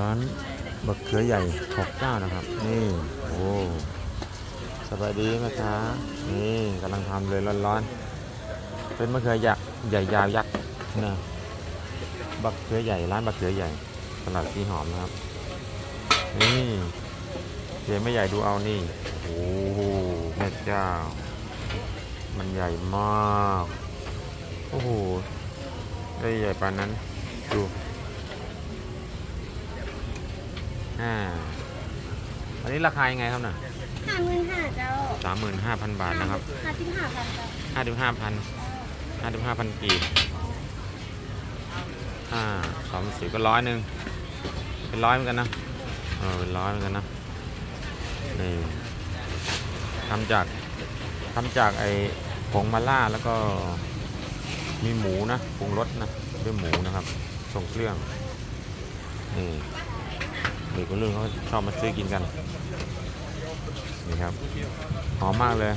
ร้านบักเขือใหญ่หกเก้านะครับ นี่โอ้สบายดีไหมคะนี่กำลังทำเลยร้อนๆ เป็นมะเขือยักษ์ใหญ่ยาวยักษ์นะบักเขือใหญ่ร้านบักเขือใหญ่ตลาดสีหอมนะครับ นี่เดี๋ยวไม่ใหญ่ดูเอานี่โอ้โหแม่เจ้า มันใหญ่มาก โอ้โหได้ใหญ่ปานนั้นดู อ่าอันนี้ราคายังไงครับน่ะห้าหมื่นห้าเจ้าสามหมื่นห้าพันบาทนะครับห้าสิบห้าพันเจ้าห้าถึงห้าพันห้าถึงห้าพันกีบห้าสองสิบก็ร้อยหนึ่งเป็นร้อยเหมือนกันนะเออเป็นร้อยเหมือนกันนะนี่ทำจากทำจากไอ้ผงมาล่าแล้วก็มีหมูนะปรุงรสนะด้วยหมูนะครับทรงเครื่องนี่ เด็กคนรุ่นเขาชอบมาซื้อกินกัน นี่ครับ หอมมากเลย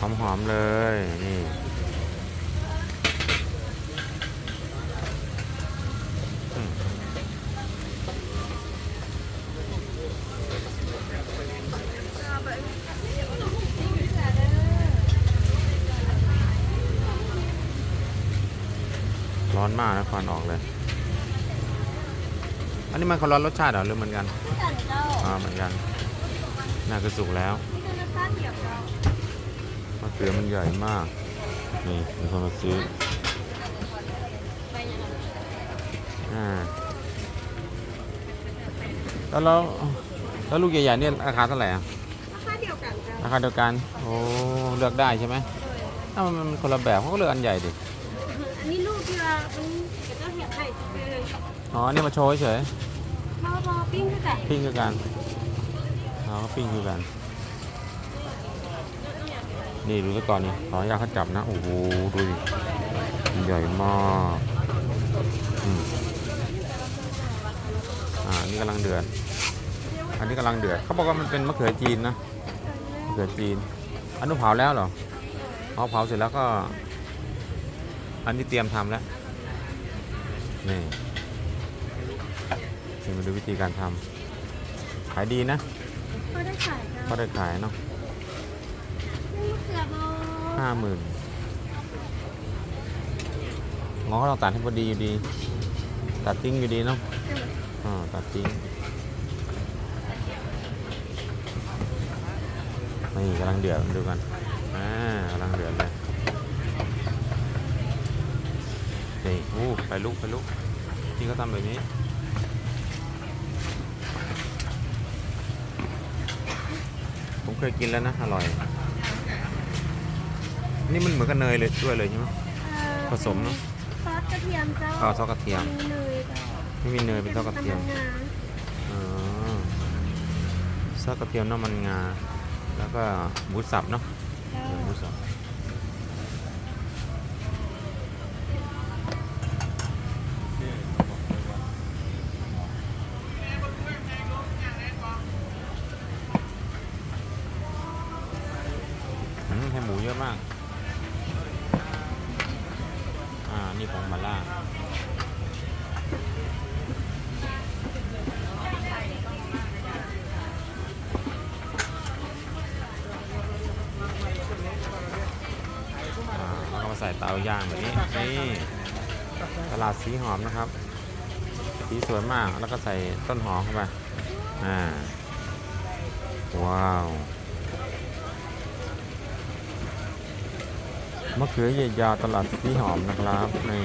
หอมหอมๆเลย นี่ร้อนมากนะควันออกเลย อันนี้มันเขาร้อนรสชาติเหรอหรือเหมือนกันจันเจ้าอ่าเหมือนกัน น่าคือสุกแล้วเจ้าน้ำตาลเดียวเจ้ามะเขือมันใหญ่มาก นี่มีคนมาซื้อไปยังไงอ่าแล้วแล้วแล้วลูกใหญ่ๆเนี่ยราคาเท่าไหร่อะราคาเดียวกันเจ้าราคาเดียวกัน โอ้ เลือกได้ใช่ไหมถ้ามันมันคนละแบบเขาก็เลือกอันใหญ่ดิ อันนี้ลูกที่ว่ามันเดี๋ยวเจ้าเหี่ยวไข่ซื้ออ๋อ นี่มาโชว์เฉยพ ปิ้งก็แต่ๆปิ้งคือกันอ๋อก็ปิ้งคือกัน นี่ดูซะก่อนนี่ขออนุญาตเขาจับนะ โอ้โห ดูดิ ใหญ่มากอืมอ่า นี่กำลังเดือด อันนี้กำลังเดือด เขาบอกว่ามันเป็นมะเขือจีนนะ มะเขือจีน อันนู้นเผาแล้วเหรอเอาเผาเสร็จแล้วก็ อันนี้เตรียมทำแล้ว นี่ นี่มาดูวิธีการทำขายดีนะก็ได้ขายเจ้าก็ได้ขายเนาะนี่มะเขือโบห้าหมื่นงอก็ต้องตัดให้พอดีอยู่ดี ตัดทิ้งอยู่ดีเนาะอ่าตัดทิ้งนี่กำลังเดือดมาดูกันอ่ากำลังเดือดเลยนี่โอ้ไปลุกไปลุกที่เขาทำแบบนี้ ผมเค ยกินแล้วนะ อร่อย นี่มันเหมือนกับเนยเลยด้วยเลยใช่ไหม ผสมเนอะ ซอสกระเทียมเจ้าอ๋อซอสกระเทียม มีเนยเจ้าไม่มีเนยเป็นซอสกระเทียม น้ำนงาอ๋อซอสกระเทียมน้ำมันงา แล้วก็หมูสับเนาะเจ้าเออหมูสับ เยอะมาก อ่า นี่ของมาล่า อ่าแล้วก็มาใส่เตาย่างแบบนี้ นี่ ตลาดสีหอมนะครับ สีสวยมาก แล้วก็ใส่ต้นหอมเข้าไป อ่า ว้าว มะเขือเยียาตลาดสีหอมนะครับนี่